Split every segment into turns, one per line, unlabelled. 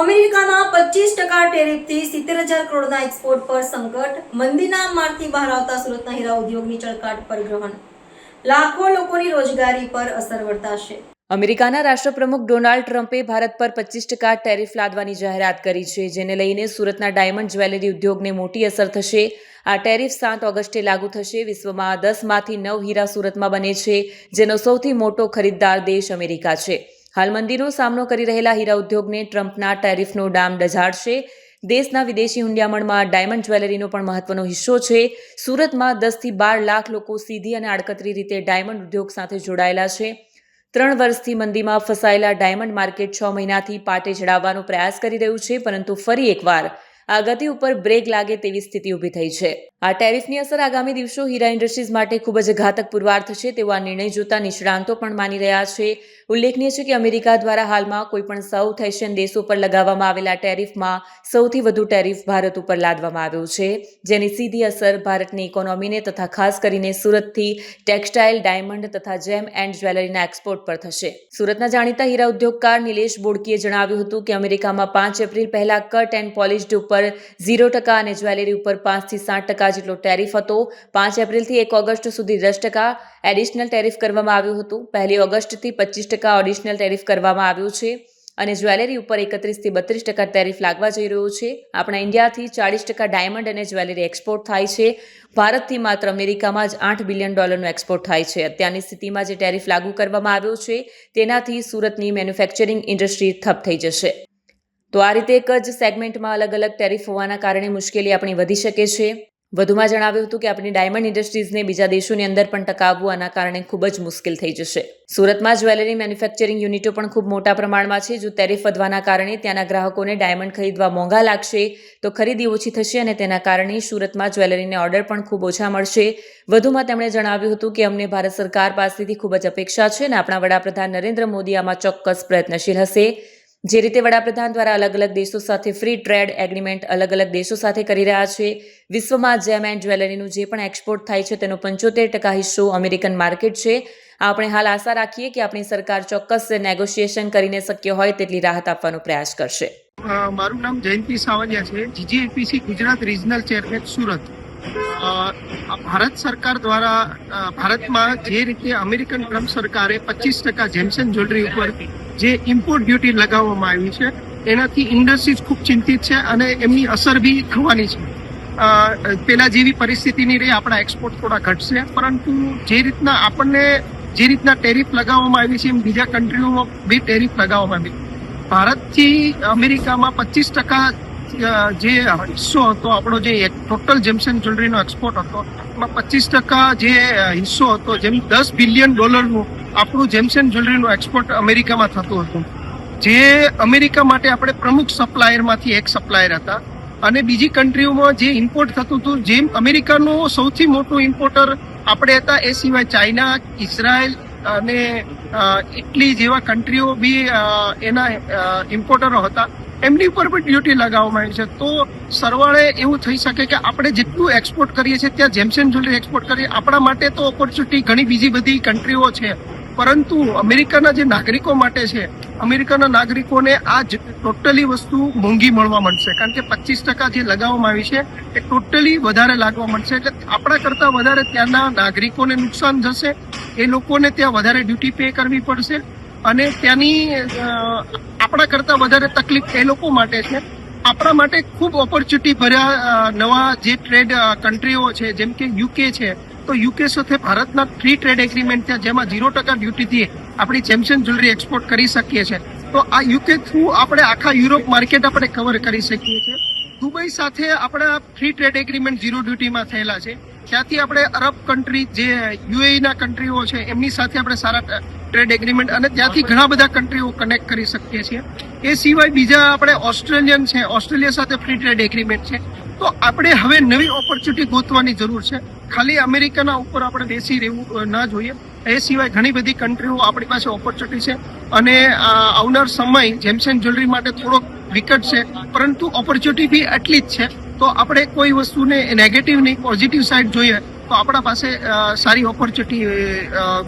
અમેરિકાના પચીસ ટકા ટેરિફથી સિત્તેર હજાર કરોડના એક્સપોર્ટ પર સંકટ, મંદીના મારથી બહાર આવતા સુરતના હીરા ઉદ્યોગની ચળકાટ પર ગ્રહણ. લાખો લોકોની રોજગારી પર અસર વર્તાશે.
અમેરિકાના રાષ્ટ્રપ્રમુખ ડોનાલ્ડ ટ્રમ્પે ભારત પર પચીસ ટકા ટેરિફ લાદવાની જાહેરાત કરી છે, જેને લઈને સુરતના ડાયમંડ જ્વેલરી ઉદ્યોગને મોટી અસર થશે. આ ટેરિફ સાત ઓગસ્ટે લાગુ થશે. વિશ્વમાં દસમાંથી નવ હીરા સુરતમાં બને છે, જેનો સૌથી મોટો ખરીદદાર દેશ અમેરિકા છે. હાલ મંદીનો સામનો કરી રહેલા હીરા ઉદ્યોગને ટ્રમ્પના ટેરિફનો ડામ ડઝાડશે. દેશના વિદેશી હુંડિયામણમાં ડાયમંડ જ્વેલરીનો પણ મહત્વનો હિસ્સો છે. સુરતમાં દસથી બાર લાખ લોકો સીધી અને આડકતરી રીતે ડાયમંડ ઉદ્યોગ સાથે જોડાયેલા છે. ત્રણ વર્ષથી મંદીમાં ફસાયેલા ડાયમંડ માર્કેટ છ મહિનાથી પાટે ચડાવવાનો પ્રયાસ કરી રહ્યું છે, પરંતુ ફરી એકવાર આ ગતિ ઉપર બ્રેક લાગે તેવી સ્થિતિ ઊભી થઈ છે. આ ટેરિફની અસર આગામી દિવસો હીરા ઇન્ડસ્ટ્રીઝ માટે ખૂબ જ ઘાતક પુરવાર થશે તેવો આ નિર્ણય જોતા નિષ્ણાંતો પણ માની રહ્યા છે. ઉલ્લેખનીય છે કે અમેરિકા દ્વારા હાલમાં કોઈપણ સાઉથ એશિયન દેશો પર લગાવવામાં આવેલા ટેરિફમાં સૌથી વધુ ટેરિફ ભારત ઉપર લાદવામાં આવ્યો છે, જેની સીધી અસર ભારતની ઇકોનોમીને તથા ખાસ કરીને સુરતથી ટેક્સટાઇલ, ડાયમંડ તથા જેમ એન્ડ જ્વેલરીના એક્સપોર્ટ પર થશે. સુરતના જાણીતા હીરા ઉદ્યોગકાર નિલેશ બોડકીએ જણાવ્યું હતું કે અમેરિકામાં પાંચ એપ્રિલ પહેલા કટ એન્ડ પોલિશ્ડ ઉપર ઝીરો ટકા અને જ્વેલરી ઉપર પાંચથી સાત ટકા જેટલો ટેરિફ હતો. પાંચ એપ્રિલથી એક ઓગસ્ટ સુધી દસ ટકા એડિશનલ ટેરિફ કરવામાં આવ્યું હતું. પહેલી ઓગસ્ટથી પચીસ ટકા ઓડિશનલ ટેરિફ કરવામાં આવ્યું છે અને જ્વેલરી ઉપર એકત્રીસથી બત્રીસ ટકા ટેરિફ લાગવા જઈ રહ્યો છે. આપણા ઇન્ડિયાથી ચાળીસ ટકા ડાયમંડ અને જ્વેલરી એક્સપોર્ટ થાય છે. ભારતથી માત્ર અમેરિકામાં જ આઠ બિલિયન ડોલરનો એક્સપોર્ટ થાય છે. અત્યારની સ્થિતિમાં જે ટેરિફ લાગુ કરવામાં આવ્યો છે તેનાથી સુરતની મેન્યુફેક્ચરિંગ ઇન્ડસ્ટ્રી ઠપ થઈ જશે. તો આ રીતે એક જ સેગમેન્ટમાં અલગ અલગ ટેરિફ હોવાના કારણે મુશ્કેલી આપણી વધી શકે છે. વધુમાં જણાવ્યું હતું કે આપણી ડાયમંડ ઇન્ડસ્ટ્રીઝને બીજા દેશોની અંદર પણ ટકાવવું આના કારણે ખૂબ જ મુશ્કેલ થઈ જશે. સુરતમાં જ્વેલરી મેન્યુફેક્ચરિંગ યુનિટો પણ ખૂબ મોટા પ્રમાણમાં છે. જો ટેરિફ વધવાના કારણે ત્યાંના ગ્રાહકોને ડાયમંડ ખરીદવા મોંઘા લાગશે, તો ખરીદી ઓછી થશે અને તેના કારણે સુરતમાં જ્વેલરીને ઓર્ડર પણ ખૂબ ઓછા મળશે. વધુમાં તેમણે જણાવ્યું હતું કે અમને ભારત સરકાર પાસેથી ખૂબ જ અપેક્ષા છે અને આપણા વડાપ્રધાન નરેન્દ્ર મોદી આમાં ચોક્કસ પ્રયત્નશીલ હશે. જે રીતે વડાપ્રધાન દ્વારા અલગ અલગ દેશો સાથે ફ્રી ટ્રેડ એગ્રીમેન્ટ અલગ અલગ દેશો સાથે કરી રહ્યા છે. વિશ્વમાં જેમ એન્ડ જ્વેલરીનું જે પણ એક્સપોર્ટ થાય છે તેનો પંચોતેર ટકા હિસ્સો અમેરિકન માર્કેટ છે. આપણે હાલ આશા રાખીએ કે આપણી સરકાર ચોક્કસ નેગોશિએશન કરીને શક્ય હોય તેટલી રાહત આપવાનો પ્રયાસ કરશે.
મારું નામ જયંતિ સાવલિયા છે. GJEPC Gujarat regional chairman Surat. Bharat સરકાર દ્વારા ભારતમાં જે રીતે અમેરિકન ટ્રમ્પ સરકારે પચીસ ટકા જેમસન જ્વેલરી ઉપર જે ઇમ્પોર્ટ ડ્યુટી લગાવવામાં આવી છે, એનાથી ઇન્ડસ્ટ્રીઝ ખૂબ ચિંતિત છે અને એમની અસર બી થવાની છે. પેલા જેવી પરિસ્થિતિ નહીં રહી આપણા એક્સપોર્ટ થોડા ઘટશે, પરંતુ જે રીતના આપણને જે રીતના ટેરિફ લગાવવામાં આવી છે એમ બીજા કન્ટ્રીઓમાં બી ટેરિફ લગાવવામાં આવી. ભારતથી અમેરિકામાં પચીસ ટકા જે હિસ્સો હતો, આપણો જે ટોટલ જેમ્સન જ્વેલરીનો એક્સપોર્ટ હતો, એમાં પચીસ ટકા જે હિસ્સો હતો, જેમ દસ બિલિયન ડોલરનું આપણું જેમસેન જ્વેલરીનું એક્સપોર્ટ અમેરિકામાં થતું હતું. જે અમેરિકા માટે આપણે પ્રમુખ સપ્લાયરમાંથી એક સપ્લાયર હતા. અને બીજી કન્ટ્રીઓમાં જે ઇમ્પોર્ટ થતું હતું, જેમ અમેરિકાનું સૌથી મોટું ઇમ્પોર્ટર આપણે હતા, એ સિવાય ચાઇના, ઇઝરાયલ અને ઇટલી જેવા કન્ટ્રીઓ બી એના ઇમ્પોર્ટરો હતા. એમની ઉપર પણ ડ્યુટી લગાવવામાં આવી છે. તો સરવાળે એવું થઈ શકે કે આપણે જેટલું એક્સપોર્ટ કરીએ છીએ, ત્યાં જેમસેન જ્વેલરી એક્સપોર્ટ કરીએ, આપણા માટે તો ઓપોર્ચ્યુનિટી ઘણી બીજી બધી કન્ટ્રીઓ છે. પરંતુ અમેરિકાના જે નાગરિકો માટે છે, અમેરિકાના નાગરિકોને આ ટોટલી વસ્તુ મોંઘી મળવા મળશે કારણ કે પચીસ ટકા જે લગાવવામાં આવી છે, એ ટોટલી વધારે લાગવા મળશે એટલે આપણા કરતાં વધારે ત્યાંના નાગરિકોને નુકસાન થશે, એ લોકોને ત્યાં વધારે ડ્યુટી પે કરવી પડશે, અને ત્યાંની આપણા કરતાં વધારે તકલીફ એ લોકો માટે છે. આપણા માટે ખૂબ ઓપોર્ચ્યુનિટી ભર્યા નવા જે ટ્રેડ કન્ટ્રીઓ છે, જેમ કે યુકે છે તો યુકે સાથે ભારતના ફ્રી ટ્રેડ એગ્રીમેન્ટ છે, જેમાં ઝીરો ટકા ડ્યુટીથી આપણી જેમસન જ્વેલરી એક્સપોર્ટ કરી શકીએ છીએ. તો આ યુકે થ્રુ આપણે આખા યુરોપ માર્કેટ આપણે કવર કરી શકીએ છીએ. દુબઈ સાથે આપણા ફ્રી ટ્રેડ એગ્રીમેન્ટ ઝીરો ડ્યુટીમાં થયેલા છે. ત્યાંથી આપણે અરબ કન્ટ્રી જે યુએઈના કન્ટ્રીઓ છે, એમની સાથે આપણે સારા ટ્રેડ એગ્રીમેન્ટ અને ત્યાંથી ઘણા બધા કન્ટ્રીઓ કનેક્ટ કરી શકીએ છીએ. એ સિવાય બીજા આપણે ઓસ્ટ્રેલિયન છે ઓસ્ટ્રેલિયા સાથે ફ્રી ટ્રેડ એગ્રીમેન્ટ છે. તો આપણે હવે નવી ઓપોર્ચ્યુનિટી ગોતવાની જરૂર છે. ખાલી અમેરિકાના ઉપર આપણે બેસી રહેવું ના જોઈએ. એ સિવાય ઘણી બધી કન્ટ્રીઓ આપણી પાસે ઓપોર્ચ્યુનિટી છે. અને આવનાર સમય જેમસેન જ્વેલરી માટે થોડોક વિકટ છે, પરંતુ ઓપોર્ચ્યુનિટી બી એટલી જ છે. તો આપણે કોઈ વસ્તુને નેગેટિવ નહીં પોઝિટિવ સાઈડ જોઈએ, તો આપણા પાસે સારી ઓપોર્ચ્યુનિટી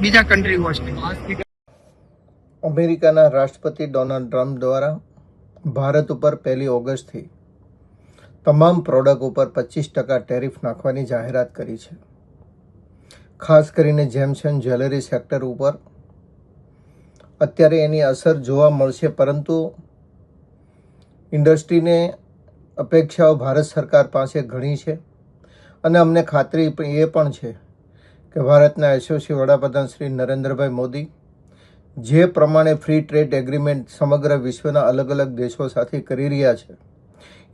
બીજા કન્ટ્રીઓ છે.
અમેરિકાના રાષ્ટ્રપતિ ડોનાલ્ડ ટ્રમ્પ દ્વારા ભારત ઉપર પહેલી ઓગસ્ટથી તમામ પ્રોડક્ટ ઉપર પચીસ ટકા ટેરિફ નાખવાની જાહેરાત કરી છે. ખાસ કરીને જેમ્સ જ્વેલરી સેક્ટર ઉપર અત્યારે એની અસર જોવા મળશે, પરંતુ ઇન્ડસ્ટ્રીને અપેક્ષાઓ ભારત સરકાર પાસે ઘણી છે અને અમને ખાતરી એ પણ છે કે ભારતના યશસ્વી વડાપ્રધાન શ્રી નરેન્દ્રભાઈ મોદી જે પ્રમાણે ફ્રી ટ્રેડ એગ્રીમેન્ટ સમગ્ર વિશ્વના અલગ અલગ દેશો સાથે કરી રહ્યા છે.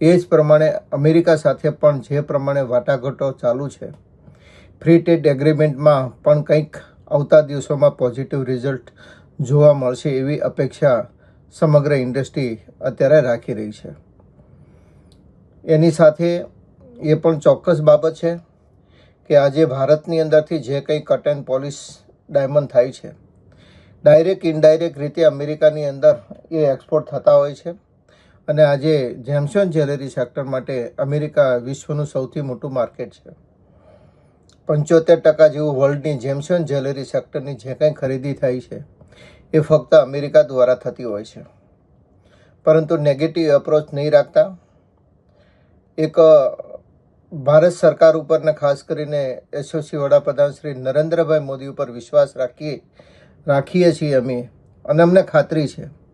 એ જ પ્રમાણે અમેરિકા સાથે પણ જે પ્રમાણે વાટાઘાટો ચાલુ છે ફ્રી ટ્રેડ એગ્રીમેન્ટમાં પણ કંઈક આવતા દિવસોમાં પોઝિટિવ રિઝલ્ટ જોવા મળશે એવી અપેક્ષા સમગ્ર ઇન્ડસ્ટ્રી અત્યારે રાખી રહી છે. એની સાથે એ પણ ચોક્કસ બાબત છે કે આજે ભારતની અંદરથી જે કંઈ કટ એન્ડ પોલિશ ડાયમંડ થાય છે ડાયરેક્ટ ઇનડાયરેક્ટ રીતે અમેરિકાની અંદર એ એક્સપોર્ટ થતા હોય છે. અને આજે જેમ્સન જ્વેલરી સેક્ટર માટે અમેરિકા વિશ્વનું સૌથી મોટું માર્કેટ છે. પંચોતેર ટકા જેવું વર્લ્ડની જેમ્સન જ્વેલરી સેક્ટરની જે કંઈ ખરીદી થાય છે, એ ફક્ત અમેરિકા દ્વારા થતી હોય છે. પરંતુ નેગેટિવ એપ્રોચ નહીં રાખતા. એક ભારત સરકાર ઉપર ને ખાસ કરીને એસઓસી વડાપ્રધાન શ્રી નરેન્દ્રભાઈ મોદી ઉપર વિશ્વાસ રાખીએ રાખીએ છીએ અમે. અને અમને ખાતરી છે.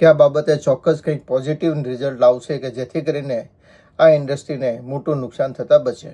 કે આ બાબતે ચોક્કસ કંઈક પોઝિટિવ રિઝલ્ટ લાવશે કે જેથી કરીને આ ઇન્ડસ્ટ્રીને મોટું નુકસાન થતાં બચે.